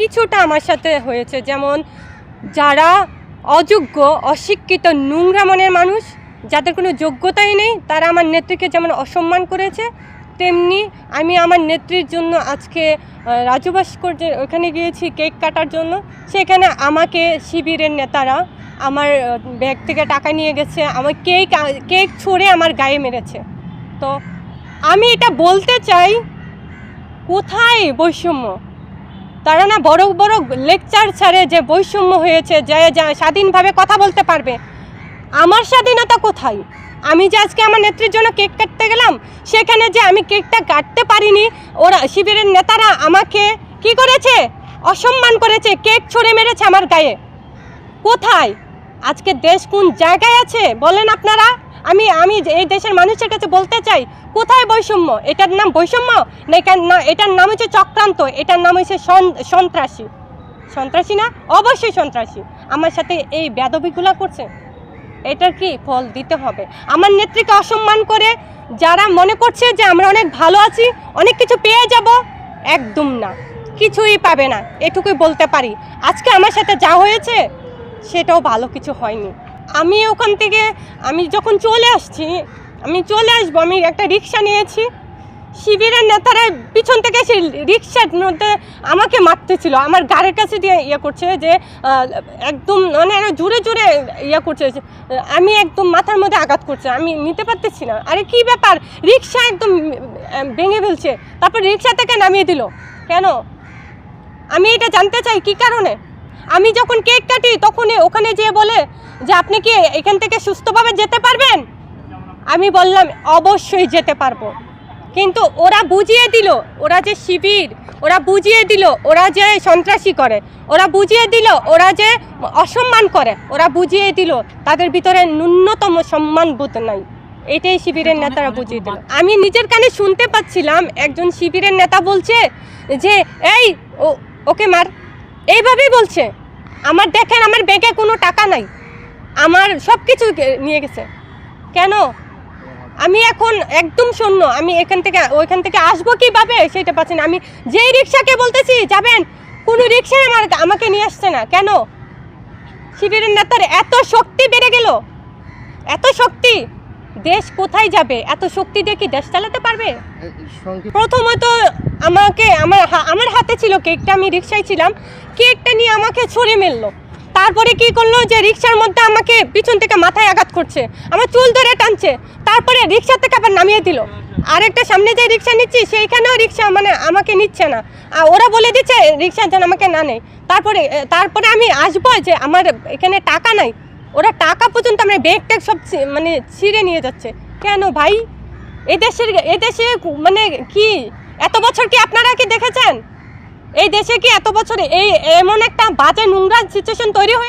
কিছুটা আমার সাথে হয়েছে। যেমন যারা অযোগ্য অশিক্ষিত নোংরা মনের মানুষ যাদের কোনো যোগ্যতাই নেই তারা আমার নেত্রীকে যেমন অসম্মান করেছে তেমনি আমি আমার নেত্রীর জন্য আজকে আহ, রাজু ভাস্কর্যের ওখানে গিয়েছি কেক কাটার জন্য সেখানে আমাকে শিবিরের নেতারা আমার ব্যাগ থেকে টাকা নিয়ে গেছে আমার কেক কেক ছড়ে আমার গায়ে মেরেছে। তো আমি এটা বলতে চাই কোথায় বৈষম্য? তারা না বড় বড় লেকচার ছাড়ে যে বৈষম্য হয়েছে যে স্বাধীনভাবে কথা বলতে পারবে। আমার স্বাধীনতা কোথায়? আমি যে আজকে আমার নেত্রীর জন্য কেক কাটতে গেলাম, সেখানে যে আমি কেকটা কাটতে পারিনি, ওরা শিবিরের নেতারা আমাকে কি করেছে? অসম্মান করেছে, কেক ছড়ে মেরেছে আমার গায়ে। কোথায়? আজকে দেশ কোন জায়গায় আছে? বলেন আপনারা। আমি আমি এই দেশের মানুষের কাছে বলতে চাই, কোথায় বৈষম্য? এটার নাম বৈষম্য? না, এটার নাম হচ্ছে চক্রান্ত। এটার নাম হচ্ছে সন- সন্ত্রাসী। সন্ত্রাসী না? অবশ্যই সন্ত্রাসী। আমার সাথে এই বেদবিগুলো করছে। এটার কি ফল দিতে হবে? আমার নেত্রীকে অসম্মান করে যারা মনে করছে যে আমরা অনেক ভালো আছি, অনেক কিছু পেয়ে যাব, একদম না। কিছুই পাবে না। এটুকুই বলতে পারি। আজকে আমার সাথে যা হয়েছে সেটাও ভালো কিছু হয়নি। আমি ওখান থেকে, আমি যখন চলে আসছি, আমি চলে আসব, আমি একটা রিক্সা নিয়েছি। শিবিরের নেতারা পিছন থেকে এসে রিক্সার মধ্যে আমাকে মারতেছিল। আমার গাড়ির কাছে দিয়ে ইয়ে করছে যে একদম মানে জোরে জোরে ইয়ে করছে। আমি একদম মাথার মধ্যে আঘাত করছে, আমি নিতে পারতেছি না। আরে কি ব্যাপার? রিক্সা একদম ভেঙে ফেলছে। তারপর রিক্সা থেকে নামিয়ে দিল। কেন? আমি এটা জানতে চাই কি কারণে? আমি যখন কেক কাটি তখনই ওখানে যেয়ে বলে যে আপনি কি এখান থেকে সুস্থভাবে যেতে পারবেন? আমি বললাম অবশ্যই যেতে পারব। কিন্তু ওরা বুঝিয়ে দিল ওরা যে শিবির ওরা বুঝিয়ে দিল ওরা যে সন্ত্রাসী করে ওরা বুঝিয়ে দিল ওরা যে অসম্মান করে ওরা বুঝিয়ে দিল তাদের ভিতরে ন্যূনতম সম্মান বোধ নাই। এটাই শিবিরের নেতারা বুঝিয়ে দিল। আমি নিজের কানে শুনতে পাচ্ছিলাম একজন শিবিরের নেতা বলছে যে এই ও ওকে মার। এইভাবেই বলছে। আমার দেখেন আমার ব্যাগে কোনো টাকা নাই। আমার সব কিছু নিয়ে গেছে। কেন? আমি এখন একদম শূন্য। আমি এখান থেকে ওইখান থেকে আসব কীভাবে? সেটা পাচ্ছি না। আমি যেই রিক্সাকে বলতেছি, যাবেন? কোনো রিক্সায় আমার আমাকে নিয়ে আসছে না। কেন? শিবিরের এত শক্তি বেড়ে গেল। এত শক্তি। দেশ কোথায় যাবে? এত শক্তি দিয়ে কি দেশ চালাতে পারবে? প্রথমত আমাকে আমার আমার হাতে ছিল কেকটা আমি রিক্সায় ছিলাম। কেকটা নিয়ে আমাকে ছড়ে মেললো তারপরে কি করল যে রিক্সার মধ্যে আমাকে পিছন থেকে মাথায় আঘাত করছে। আমার চুল ধরে টানছে। তারপরে রিক্সা থেকে আবার নামিয়ে দিল। আরেকটা সামনে যে রিক্সা নিচ্ছি সেইখানেও রিক্সা মানে আমাকে নিচ্ছে না। আর ওরা বলে দিচ্ছে রিক্সা যেন আমাকে না নেয়। তারপরে তারপরে আমি আসব যে আমার এখানে টাকা নাই। ওরা টাকা পর্যন্ত আমার ব্যাগ ট্যাগ সব মানে ছিঁড়ে নিয়ে যাচ্ছে। কেন ভাই? এদেশের এদেশে মানে কি? এত বছর কি আপনারা কি দেখেছেন? এই দেশে কি এত বছর এই এমন একটা বাজে নোংরা সিচুয়েশন তৈরি হয়ে